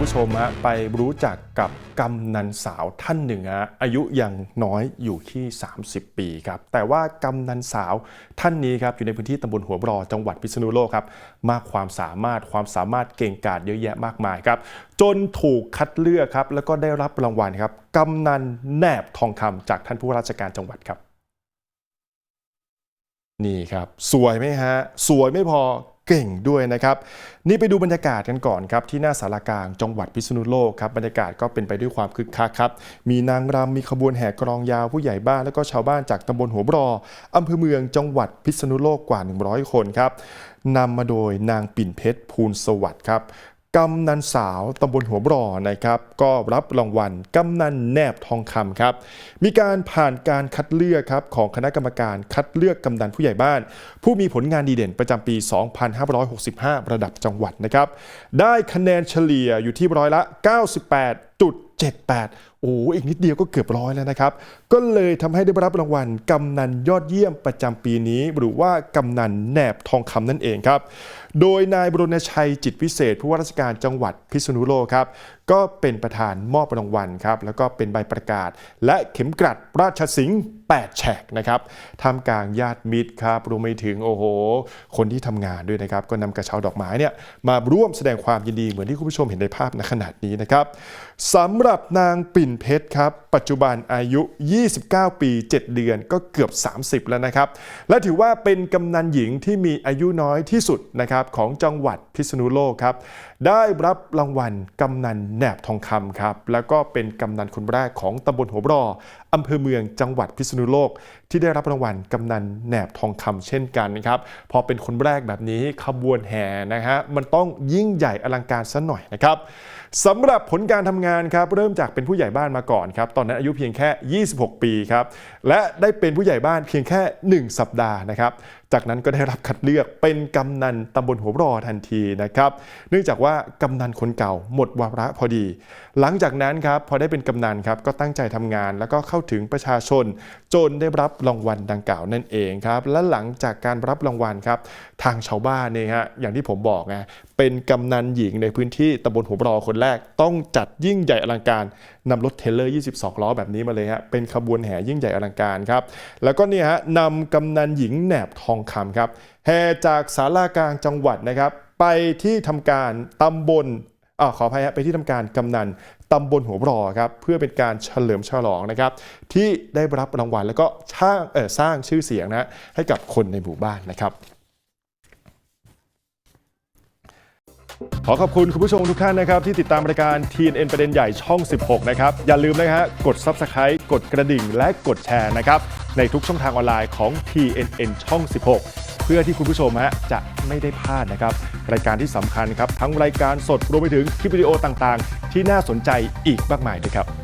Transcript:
คุณผู้ชมฮะไปรู้จักกับกำนันสาวท่านหนึ่งฮะอายุยังน้อยอยู่ที่ 30 ปีครับแต่ว่ากำนันสาวท่านนี้ครับอยู่ในพื้นที่ตำบลหัวบรอจังหวัดพิษณุโลกครับมากความสามารถความสามารถเก่งกาจเยอะแยะมากมายครับจนถูกคัดเลือกครับแล้วก็ได้รับรางวัลครับกำนันแนบทองคำจากท่านผู้ว่าราชการจังหวัดครับนี่ครับสวยไหมฮะ สวยไม่พอ เก่งด้วยนะครับ นี่ไปดูบรรยากาศกันก่อนครับ ที่หน้าสารกลางจังหวัดพิษณุโลกครับบรรยากาศก็เป็นไปด้วยความคึกคักครับ มีนางรำมีขบวนแห่กรองยาวผู้ใหญ่บ้านแล้วก็ชาวบ้านจากตำบลหัวบรออำเภอเมืองจังหวัดพิษณุโลกกว่า 100 คนครับนำมาโดยนางปิ่นเพชรภูลสวัสดิ์ครับ กำนันสาวตำบลหัวบ่อนะครับ ก็รับรางวัลกำนันแนบทองคำครับ มีการผ่านการคัดเลือกครับของคณะกรรมการคัดเลือกกำนันผู้ใหญ่บ้าน ผู้มีผลงานดีเด่นประจำปี 2565 ระดับจังหวัดนะครับ ได้คะแนนเฉลี่ยอยู่ที่ร้อยละ 98. 78 โอ้อีกนิดเดียวก็เกือบร้อยแล้วนะครับ ก็เลยทำให้ได้รับรางวัลกำนันยอดเยี่ยมประจำปีนี้ หรือว่ากำนันแหนบทองคำนั่นเองครับ โดยนายบรณชัยจิตวิเศษ ผู้ว่าราชการจังหวัดพิษณุโลกครับ ก็เป็นประธานมอบรางวัลครับ แล้วก็เป็นใบประกาศ และเข็มกลัดราชสิงห์8แฉกนะครับทำกลางญาติมิตรครับรวมไปถึงโอ้โห คนที่ทำงานด้วยนะครับ ก็นำกระเช้าดอกไม้เนี่ยมาร่วมแสดงความยินดีเหมือนที่คุณผู้ชมเห็นในภาพณขณะนี้นะครับสำหรับนางปิ่นเพชรครับ ปัจจุบันอายุ 29 ปี 7 เดือนก็เกือบ 30 แล้วนะครับ และถือว่าเป็นกำนันหญิงที่มีอายุน้อยที่สุดนะครับของจังหวัดพิษณุโลกครับ ได้รับรางวัลกำนันแหนบทองคำครับ แล้วก็เป็นกำนันคนแรกของตำบลหัวรออำเภอเมืองจังหวัดพิษณุโลก ที่ได้รับรางวัลกำนันแหนบทองคำเช่นกันนะครับ พอเป็นคนแรกแบบนี้ขบวนแห่นะฮะมันต้องยิ่งใหญ่อลังการซะหน่อยนะครับสำหรับผลการทำงานครับริ่มจากเป็นผู้ใหญ่บ้านมาก่อนครับ ตอนนั้นอายุเพียงแค่ 26 ปีครับ และได้เป็นผู้ใหญ่บ้านเพียงแค่ 1 สัปดาห์นะครับ จากนั้นก็ได้รับคัดเลือกเป็นกำนันตำบลหัวรอทันทีนะครับ เนื่องจากว่ากำนันคนเก่าหมดวาระพอดี หลังจากนั้นครับพอได้เป็นกำนันครับก็ตั้งใจทำงาน แล้วก็เข้าถึงประชาชน จนได้รับรางวัลดังกล่าวนั่นเองครับและหลังจากการรับรางวัลครับทางชาวบ้านเนี่ยฮะอย่างที่ผมบอกไงเป็นกำนันหญิงในพื้นที่ตำบลหัวรอคนแรกต้องจัดยิ่งใหญ่อลังการนำรถเทเลอร์ 22 ล้อแบบนี้มาเลยฮะเป็นขบวนแห่ยิ่งใหญ่อลังการครับแล้วก็เนี่ยฮะนำกำนันหญิงแหนบทองคำครับแห่จากสารากลางจังหวัดนะครับ ไปที่ทำการตำบลอ่าขออภัยฮะไปที่ทำการกำนันตำบลหัวบรอครับเพื่อเป็นการเฉลิมฉลองนะครับ ที่ได้รับรางวัลแล้วก็ช่างสร้างชื่อเสียงนะให้กับคนในหมู่บ้านนะครับ ขอขอบคุณคุณผู้ชมทุกท่านนะครับที่ติดตามรายการ TNN ประเด็นใหญ่ช่อง 16 นะครับ อย่าลืมนะฮะกด Subscribe กดกระดิ่งและกดแชร์นะครับในทุกช่องทางออนไลน์ของ TNN ช่อง 16 เพื่อที่คุณผู้ชมฮะจะไม่ได้พลาดนะครับรายการที่สำคัญครับทั้งรายการสดรวมไปถึงคลิปวิดีโอต่างๆ ที่น่าสนใจอีกมากมายด้วยครับ